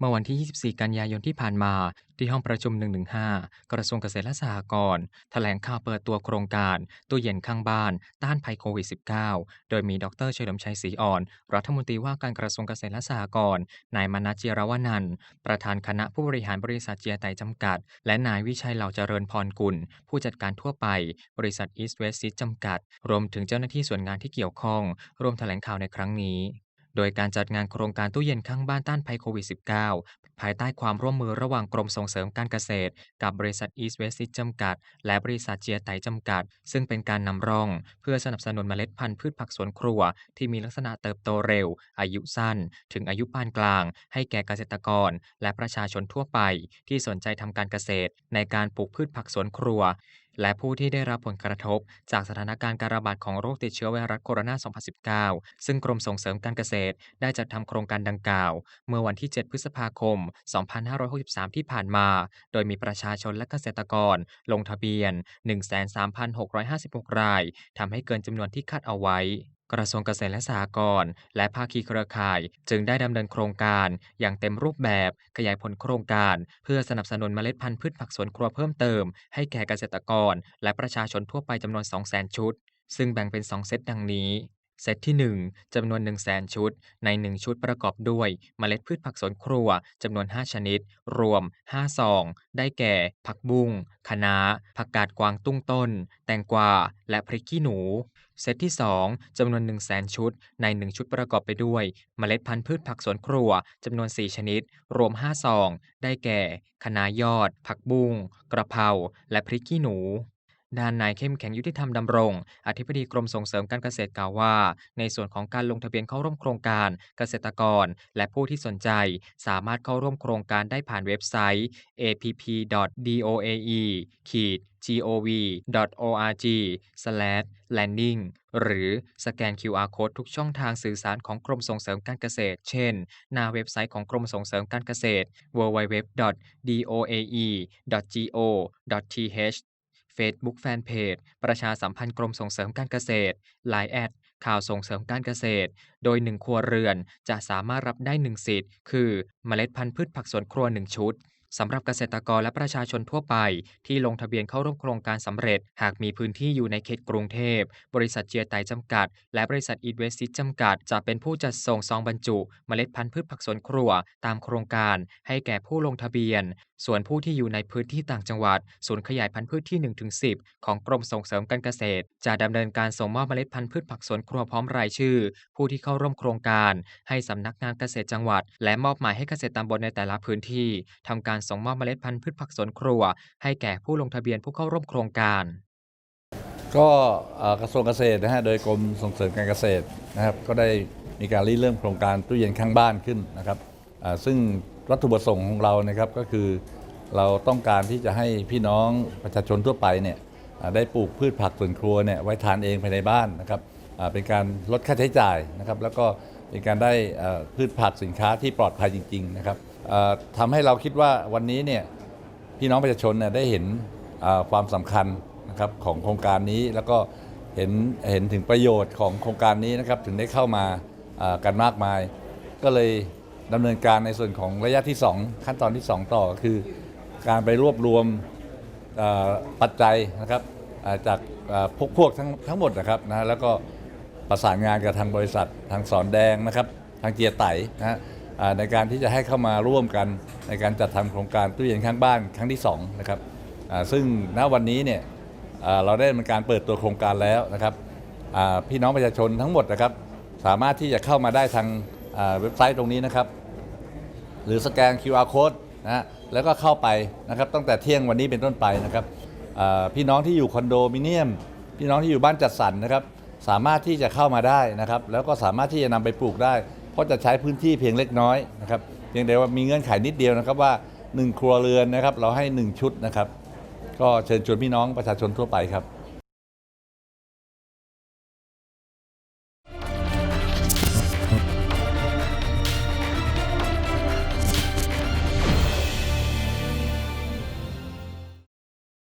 เมื่อวันที่ 24 กันยายนที่ผ่านมา ที่ห้องประชุม 115 กระทรวงเกษตรและสหกรณ์แถลงข่าวเปิดตัวโครงการ ตู้เย็นข้างบ้าน ต้านภัยโควิด -19 โดยมีดรเฉลิมชัยศรีอ่อน รัฐมนตรีว่าการกระทรวงเกษตรและสหกรณ์นายมนัจิรวนันท์ประธานคณะผู้บริหารบริษัทเจียไตจำกัด และนายวิชัยเหล่าเจริญพรกุล ผู้จัดการทั่วไป บริษัท East West Seed จำกัด รวมถึงเจ้าหน้าที่ส่วนงานที่เกี่ยวข้อง ร่วมแถลงข่าวในครั้งนี้ โดยการจัดงานโครงการตู้เย็นข้างบ้านต้านภัยโควิด -19 ภายใต้ความร่วมมือระหว่างกรมส่งเสริมการเกษตร กับบริษัท East West Seed จำกัด และบริษัทเจียไตจำกัด ซึ่งเป็นการนำร่อง เพื่อสนับสนุนเมล็ดพันธุ์พืชผักสวนครัว ที่มีลักษณะเติบโตเร็ว อายุสั้น ถึงอายุปานกลาง ให้แก่เกษตรกร และประชาชนทั่วไป ที่สนใจทำการเกษตร ในการปลูกพืชผักสวนครัว และผู้ที่ได้รับผลกระทบ จากสถานการณ์การระบาดของโรคติดเชื้อไวรัสโคโรนา 2019 ซึ่งกรมส่งเสริมการเกษตร ได้จัดทำโครงการดังกล่าว เมื่อวันที่ 7 พฤษภาคม 2563 ที่ผ่านมา โดยมีประชาชนและเกษตรกร ลงทะเบียน 13,656 ราย ทำให้เกินจำนวนที่คาดเอาไว้ กระทรวงเกษตรและสหกรณ์และภาคีเครือข่าย จึงได้ดำเนินโครงการอย่างเต็มรูปแบบขยายผลโครงการ เพื่อสนับสนุนเมล็ดพันธุ์พืชผักสวนครัวเพิ่มเติม ให้แก่เกษตรกร และประชาชนทั่วไปจำนวน 200,000 ชุด ซึ่งแบ่งเป็น 2 เซตดังนี้ เซตที่ 1จำนวน 100,000 ชุด ใน 1 ชุดประกอบด้วย เมล็ดพืชผักสวนครัวจำนวน 5 ชนิด รวม 5 ซอง ได้แก่ ผักบุ้งคะน้า ผักกาดกวางตุ้งต้น แตงกวา และพริกขี้หนูเซตที่ 2จำนวน 100,000 ชุด ใน 1 ชุดประกอบไปด้วย เมล็ดพันธุ์พืชผักสวนครัวจำนวน 4 ชนิด รวม 5 ซอง ได้แก่คะน้ายอด ผักบุ้งกระเพรา และพริกขี้หนู ด้านนายเข้มแข็งยุติธรรมดำรง อธิบดีกรมส่งเสริมการเกษตรกล่าวว่า ในส่วนของการลงทะเบียนเข้าร่วมโครงการ เกษตรกร และผู้ที่สนใจ สามารถเข้าร่วมโครงการได้ผ่านเว็บไซต์ app.doae-gov.org/landing หรือสแกน QR Code ทุกช่องทางสื่อสารของกรมส่งเสริมการเกษตร เช่น หน้าเว็บไซต์ของกรมส่งเสริมการเกษตร www.doae.go.th Facebook Fanpage ประชาสัมพันธ์กรมส่งเสริมการเกษตร Line แอดข่าวส่งเสริมการเกษตร โดย 1 ครัวเรือนจะสามารถรับได้ 1 สิทธิ์ คือ เมล็ดพันธุ์พืชผักสวนครัว 1 ชุด สำหรับเกษตรกรและประชาชนทั่วไป ที่ลงทะเบียนเข้าร่วมโครงการสำเร็จ หากมีพื้นที่อยู่ในเขตกรุงเทพ บริษัทเจียไตจำกัด และบริษัท East West Seed จำกัด จะเป็นผู้จัดส่งซองบรรจุเมล็ดพันธุ์พืชผักสวนครัวตามโครงการ ให้แก่ผู้ลงทะเบียน ส่วนผู้ที่อยู่ในพื้นที่ต่างจังหวัด ศูนย์ขยายพันธุ์พืชที่ 1-10 ของกรมส่งเสริมการเกษตร จะดำเนินการส่งมอบเมล็ดพันธุ์พืชผักสวนครัวพร้อมรายชื่อ ผู้ที่เข้าร่วมโครงการ ให้สำนักงานเกษตรจังหวัด และมอบหมายให้เกษตรตำบลในแต่ละพื้นที่ทำการส่งมอบเมล็ดพันธุ์พืชผักสวนครัว ให้แก่ผู้ลงทะเบียนผู้เข้าร่วมโครงการก็กระทรวงเกษตรนะฮะโดยกรมส่งเสริมการเกษตรนะครับก็ได้มีการริเริ่มโครงการตู้เย็นข้างบ้านขึ้นนะครับซึ่งวัตถุประสงค์ของเรานะครับก็คือเราต้องการที่จะให้พี่น้องประชาชนทั่วไปเนี่ยได้ปลูกพืชผักสวนครัวเนี่ยไว้ทานเองภายในบ้านนะครับเป็นการลดค่าใช้จ่ายนะครับแล้วก็ เป็นการได้พืชผักสินค้าที่ปลอดภัยจริง ๆ นะครับอ่าทำให้เราคิดว่าวันนี้เนี่ยพี่น้องประชาชนเนี่ยได้เห็นความสำคัญนะครับของโครงการนี้แล้วก็เห็นเห็นถึงประโยชน์ของโครงการนี้นะครับถึงได้เข้ามากันมากมาย ก็เลยดำเนินการในส่วนของระยะที่ 2 ขั้นตอนที่ 2 ต่อคือ การไปรวบรวมปัจจัยนะครับจากพวกพวกทั้งทั้งหมดนะครับนะแล้วก็ ประสานงานกับทางบริษัททางสอนแดงนะครับ ทางเจียไตนะฮะอ่าในการที่จะให้เข้ามาร่วมกันในการจัดทำโครงการตู้เย็นข้างบ้านครั้งที่2นะครับอ่าซึ่งณวันนี้เนี่ยอ่าเราได้ดำเนินการเปิดตัวโครงการแล้วนะครับอ่าพี่น้องประชาชนทั้งหมดนะครับ สามารถที่จะเข้ามาได้ทางอ่าเว็บไซต์ตรงนี้นะครับ หรือสแกน QR code นะฮะแล้วก็เข้าไปนะครับตั้งแต่เที่ยงวันนี้เป็นต้นไปนะครับอ่าพี่น้องที่อยู่คอนโดมิเนียม พี่น้องที่อยู่บ้านจัดสรรนะครับ สามารถที่จะเข้ามาได้นะครับ แล้วก็สามารถที่จะนำไปปลูกได้ เพราะจะใช้พื้นที่เพียงเล็กน้อยนะครับเพียงแต่ว่ามีเงื่อนไขนิดเดียวนะครับว่า 1 ครัวเรือนนะครับ เราให้ 1 ชุดนะครับ ก็เชิญชวนพี่น้องประชาชนทั่วไปครับ